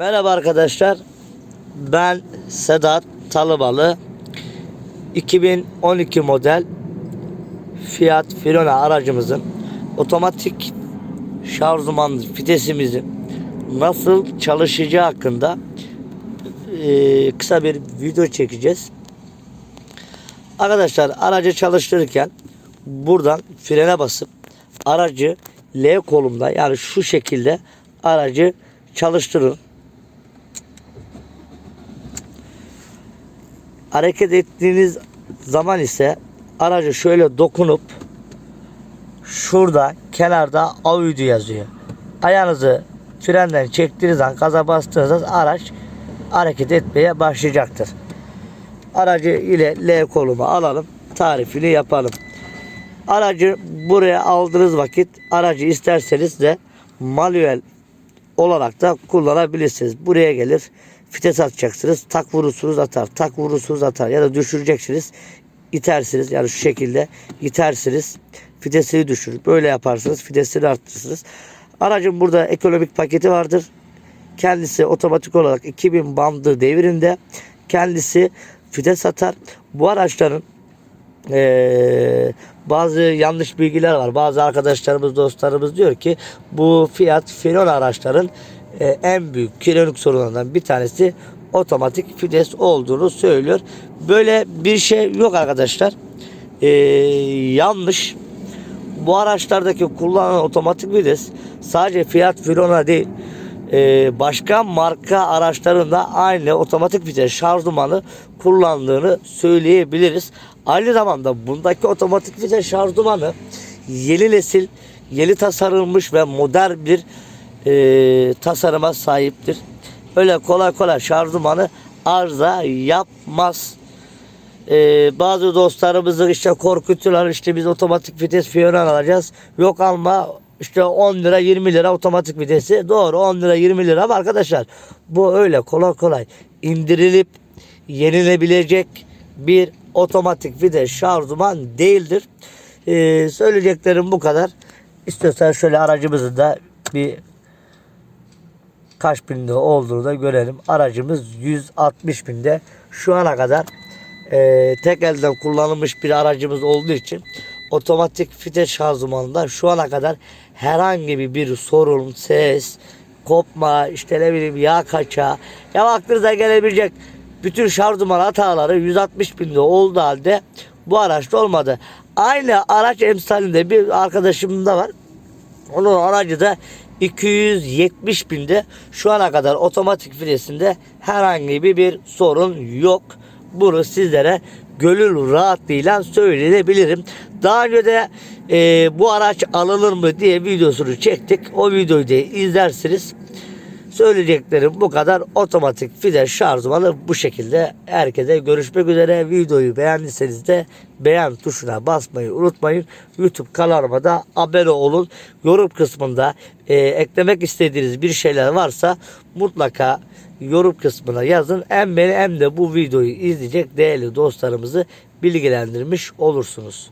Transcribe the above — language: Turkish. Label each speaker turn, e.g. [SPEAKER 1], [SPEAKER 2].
[SPEAKER 1] Merhaba arkadaşlar. Ben Sedat Talıbalı. 2012 model Fiat Fiorina aracımızın otomatik şarjman fitesimizin nasıl çalışacağı hakkında eee, kısa bir video çekeceğiz. Arkadaşlar aracı çalıştırırken buradan frene basıp aracı L kolumda yani şu şekilde aracı çalıştırın. Hareket ettiğiniz zaman ise aracı şöyle dokunup şurada kenarda Audi yazıyor. Ayağınızı frenden çektiğiniz an gaza bastığınız araç hareket etmeye başlayacaktır. Aracı ile L koluma alalım. Tarifini yapalım. Aracı buraya aldığınız vakit aracı isterseniz de manuel olarak da kullanabilirsiniz. Buraya gelir vites atacaksınız. Tak vurursunuz atar. Tak vurursunuz atar. Ya da düşüreceksiniz. itersiniz. Yani şu şekilde itersiniz. Vitesini düşürür. Böyle yaparsınız. Vitesini arttırırsınız. Aracın burada ekonomik paketi vardır. Kendisi otomatik olarak 2000 bandı devrinde. Kendisi vites atar. Bu araçların eee, bazı yanlış bilgiler var. Bazı arkadaşlarımız, dostlarımız diyor ki bu Fiat Fiorino araçların eee, en büyük kronik sorunlarından bir tanesi otomatik vites olduğunu söylüyor. Böyle bir şey yok arkadaşlar. Eee, yanlış. Bu araçlardaki kullanılan otomatik vites sadece Fiat Fiorino değil e, başka marka araçlarında aynı otomatik vites şarjmanı kullandığını söyleyebiliriz. Aynı zamanda bundaki otomatik vites şarjmanı yeni nesil, yeni tasarılmış ve modern bir e, tasarıma sahiptir. Öyle kolay kolay şarjmanı arıza yapmaz. Ee, bazı dostlarımızı işte korkutuyorlar işte biz otomatik vites Fiorino alacağız. Yok alma işte 10 lira 20 lira otomatik vitesi. Doğru 10 lira 20 lira ama arkadaşlar bu öyle kolay kolay indirilip yenilebilecek bir otomatik vites şarjman değildir. Ee, söyleyeceklerim bu kadar. İstiyorsan şöyle aracımızı da bir kaç binde olduğunu da görelim. Aracımız 160 binde. Şu ana kadar e, tek elden kullanılmış bir aracımız olduğu için otomatik vites şanzımanında şu ana kadar herhangi bir, sorun, ses, kopma, işte ne bileyim yağ kaçağı ya aklınıza gelebilecek bütün şanzıman hataları 160 binde olduğu halde bu araçta olmadı. Aynı araç emsalinde bir arkadaşım da var. Onun aracı da 270 binde şu ana kadar otomatik vitesinde herhangi bir, bir sorun yok. Bunu sizlere gönül rahatlığıyla söyleyebilirim. Daha önce de e, bu araç alınır mı diye videosunu çektik. O videoyu da izlersiniz. Söyleyeceklerim bu kadar. Otomatik vites şarjmanı bu şekilde. Herkese görüşmek üzere. Videoyu beğendiyseniz de beğen tuşuna basmayı unutmayın. YouTube kanalıma da abone olun. Yorum kısmında e, eklemek istediğiniz bir şeyler varsa mutlaka yorum kısmına yazın. Hem beni hem de bu videoyu izleyecek değerli dostlarımızı bilgilendirmiş olursunuz.